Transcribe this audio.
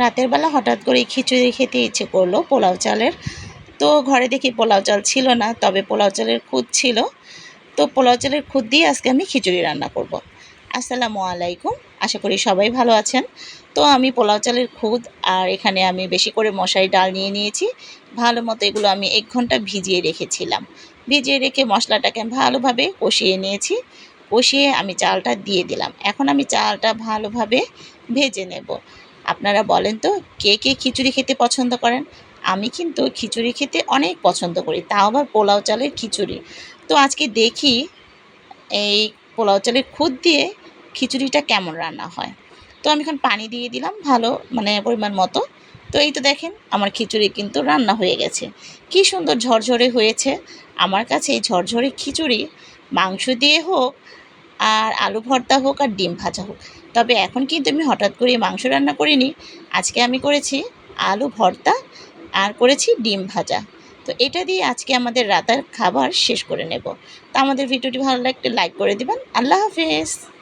রাতের বেলা হঠাৎ করে খিচুড়ি খেতে ইচ্ছে করল পোলাও চালের। তো ঘরে দেখি পোলাও চাল ছিল না, তবে পোলাও চালের খুদ ছিল। তো পোলাও চালের খুদ দিয়ে আজকে আমি খিচুড়ি রান্না করব। আসসালামু আলাইকুম, আশা করি সবাই ভালো আছেন। তো আমি পোলাও চালের খুদ আর এখানে আমি বেশি করে মশারি, ডাল নিয়ে নিয়েছি। ভালো মতো এগুলো আমি এক ঘণ্টা ভিজিয়ে রেখেছিলাম। ভিজিয়ে রেখে মশলাটাকে ভালোভাবে কষিয়ে নিয়েছি। কষিয়ে আমি চালটা দিয়ে দিলাম। এখন আমি চালটা ভালোভাবে ভেজে নেব। আপনারা বলেন তো, কে কে খিচুড়ি খেতে পছন্দ করেন? আমি কিন্তু খিচুড়ি খেতে অনেক পছন্দ করি, তাও আবার পোলাও চালের খিচুড়ি। তো আজকে দেখি এই পোলাও চালের খুদ দিয়ে খিচুড়িটা কেমন রান্না হয়। তো আমি এখন পানি দিয়ে দিলাম ভালো মানে পরিমাণ মতো। তো এই তো দেখেন আমার খিচুড়ি কিন্তু রান্না হয়ে গেছে। কি সুন্দর ঝরঝরে হয়েছে। আমার কাছে এই ঝরঝরে খিচুড়ি মাংস দিয়ে হোক আর আলু ভর্তা হোক আর ডিম ভাজা হোক। তবে এখন কিন্তু আমি হঠাৎ করে মাংস রান্না করিনি। আজকে আমি করেছি আলু ভর্তা আর করেছি ডিম ভাজা। তো এটা দিয়ে আজকে আমাদের রাতের খাবার শেষ করে নেব। তা আমাদের ভিডিওটি ভালো লাগলে লাইক করে দিবেন। আল্লাহ হাফেজ।